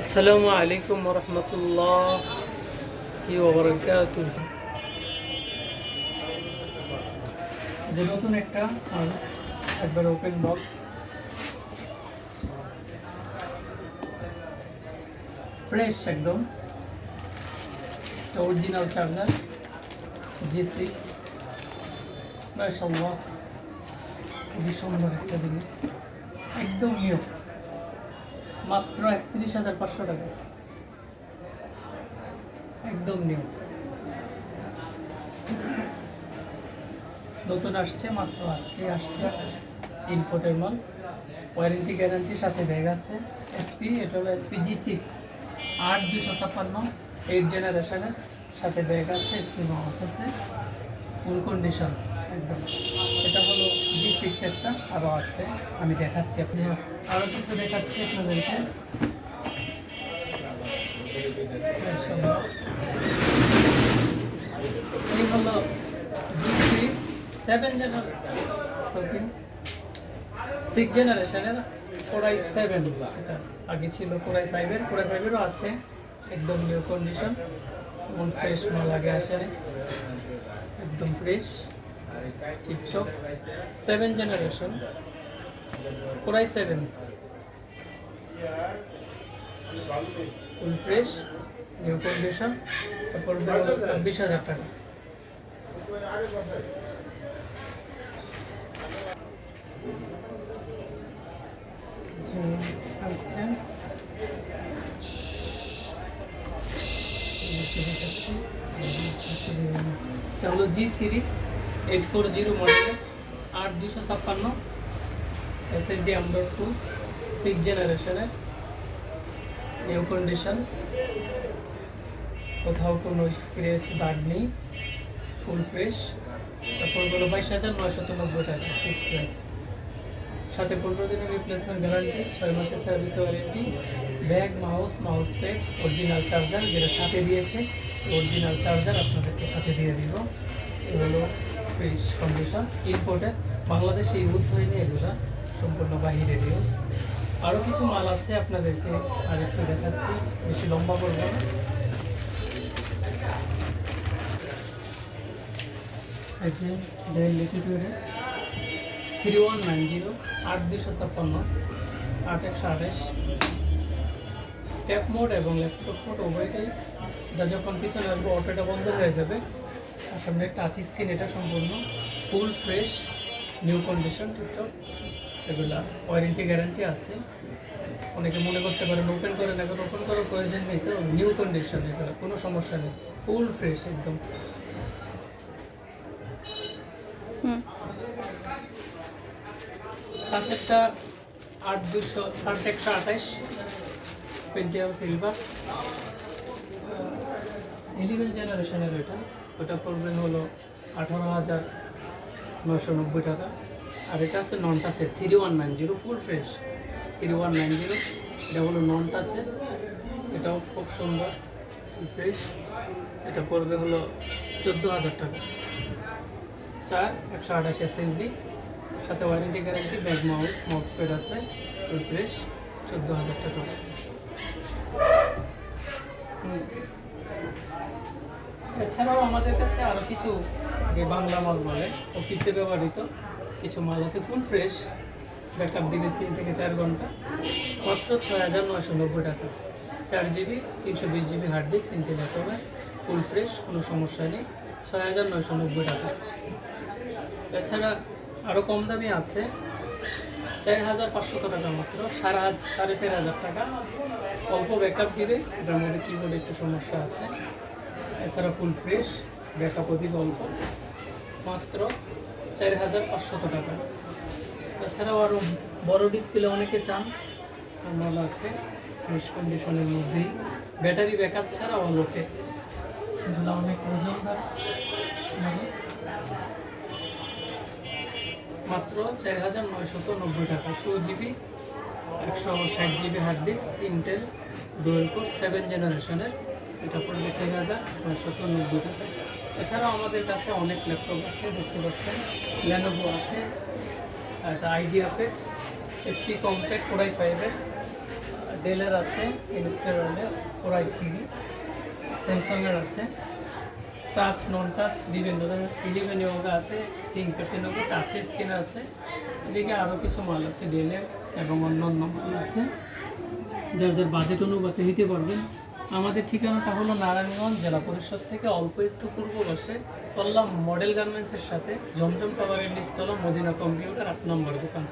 আসসালামু আলাইকুম রহমতুল্লাহ ওবরাকাতু যে নতুন একটা একবার ওপেন বক্স ফ্রেশ একদম। অরিজিনাল চার্জার জি সিক্স মাশাল্লাহ খুবই সুন্দর একটা জিনিস। একদম নিউ মাত্র একত্রিশ হাজার পাঁচশো টাকা। একদম নিউ নতুন আসছে, মাত্র আজকে আসছে ইনপোর্টের মাল। ওয়ারেন্টি গ্যারান্টির সাথে ব্যাগ আছে। এইচপি এটা হলো এইচপি জি সিক্স আট দুশো ছাপ্পান্ন এইট জেনারেশনের সাথে ব্যাগ আছে এইচপি মাউস আছে। ফুল কন্ডিশন একদম। এটা হলো জি সিক্স একটা আরও আছে। আমি দেখাচ্ছি আপনি আরও কিছু দেখাচ্ছি আপনাদেরকে। হলো সেভেন সিক্স জেনারেশনের কোরাই সেভেন এটা আগে ছিল কোরাই ফাইভের কোরাই ফাইভেরও আছে, একদম কন্ডিশন ফ্রেশ একদম fresh tiptop seven generation core i seven full fresh new condition তারপর ছাব্বিশ হাজার টাকা আচ্ছা হলো G three eight four zero model আট দুশো ছাপ্পান্ন এসএসডি আম্বার টু সিক্স জেনারেশনের নিউ কন্ডিশন কোথাও কোনো স্ক্রেচ দাগ নেই ফুল ফ্রেশ তারপর হলো বাইশ হাজার নয়শত নব্বই টাকা ফিক্স প্রাইস সাথে পনেরো দিনের রিপ্লেসমেন্ট গ্যারান্টি ছয় মাসের service warranty bag mouse mouse pad original charger যেটা সাথে দিয়েছে অরিজিনাল চার্জার আপনাদেরকে সাথে দিয়ে দিব। এগুলো ফ্রেশ কন্ডিশন ইম্পোর্টেড বাংলাদেশে ইউজ হয়নি এগুলা, সম্পূর্ণ বাহিরের ইউজ আরও কিছু মাল আছে আপনাদেরকে আর একটু দেখাচ্ছি, বেশি লম্বা করব না। থ্রি ওয়ান নাইন জিরো আট দুশো ছাপ্পান্ন, আট একশো আঠাশ। ট্যাপ মোড এবং ল্যাপটপ মোড উভয়টাই এটা যখন পিছনে আসবে অটোটা বন্ধ হয়ে যাবে। সামনে টাচ স্ক্রিন এটা সম্পূর্ণ full fresh new condition tiptop এগুলা ওয়ারেন্টি গ্যারান্টি আছে। অনেকে মনে করতে পারেন ওপেন করে না এখন ওপেন করার প্রয়োজন নেই তো নিউ কন্ডিশন এগুলো কোনো সমস্যা নেই। ফুল ফ্রেশ একদম। হুম। কাঁচেরটা আট দুশো আট একশো আঠাইশ পেন্টিয়াম সিলভার ইলেভেন জেনারেশনের এটা। ওটা পড়বেন হলো আঠারো হাজার নশো নব্বই টাকা। আর এটা হচ্ছে non টাচের three one nine zero full fresh three one nine zero এটা হলো নন টাচের এটাও খুব সুন্দর ফুল ফ্রেশ এটা পড়বে হলো চোদ্দ হাজার টাকা। চার, একশো আঠাশ এসএসডি সাথে warranty guarantee bag mouse mouse pad আছে রিফ্রেশ চোদ্দ হাজার টাকা। এছাড়াও আমাদের কাছে আরও কিছু বাংলা মাল বলে অফিসে ব্যবহৃত কিছু মাল আছে ফুল ফ্রেশ ব্যাকআপ দিনে তিন থেকে চার ঘণ্টা, মাত্র ছয় হাজার নয়শো নব্বই টাকা। চার জিবি তিনশো বিশ জিবি হার্ড ডিস্ক ইন্টারনেট হবে ফুল ফ্রেশ কোনো সমস্যা নেই, ছয় হাজার নয়শো নব্বই টাকা। এছাড়া আরও কম দামি আছে, চার হাজার পাঁচশত টাকা মাত্র, সাড়ে সাড়ে চার হাজার টাকা। অল্প ব্যাকআপ দিবে, এটার মধ্যে কিবোর্ডে একটু সমস্যা আছে। এছাড়া ফুল ফ্রেশ ব্যাকআপ অধিক অল্প মাত্র চার হাজার পাঁচশত টাকা। তাছাড়াও আরও বড় ডিসপ্লে অনেকে চান। মাল আছে ফ্রেশ কন্ডিশনের মধ্যেই। ব্যাটারি ব্যাকআপ ছাড়া অলোকে এগুলো অনেক মাত্র চার হাজার নয়শত নব্বই টাকা। টু জিবি একশো ষাট GB hard disk Intel dual core seven জেনারেশনের এটা পড়বে চার হাজার নয়শত নব্বই টাকা এছাড়াও আমাদের কাছে অনেক ল্যাপটপ আছে, দেখতে পাচ্ছেন। ল্যানোভো আছে একটা আইডিয়া এইচপি কম্প্যাক্ট কোরাই ফাইভের ডেলের আছে ইনস্পায়ারের ওরাই থ্রি স্যামসাংয়ের আছে। টাচ নন টাচ বিভিন্ন ধরনের ইলেভেন ইয়োগা আছে থিঙ্কপ্যাড ইয়োগা টাচের স্ক্রিন আছে। এদিকে আরও কিছু মাল আছে ডেলের এবং অন্য অন্য মাল আছে। যার যার বাজেট অনুপাতে নিতে পারবেন। আমাদের ঠিকানাটা হলো নারায়ণগঞ্জ জেলা পরিষদ থেকে অল্প একটু পূর্ব বসে কল্লাম মডেল গার্মেন্টসের সাথে জমজম টাওয়ারের নিচতলা মদিনা কম্পিউটার আট নম্বর দোকান।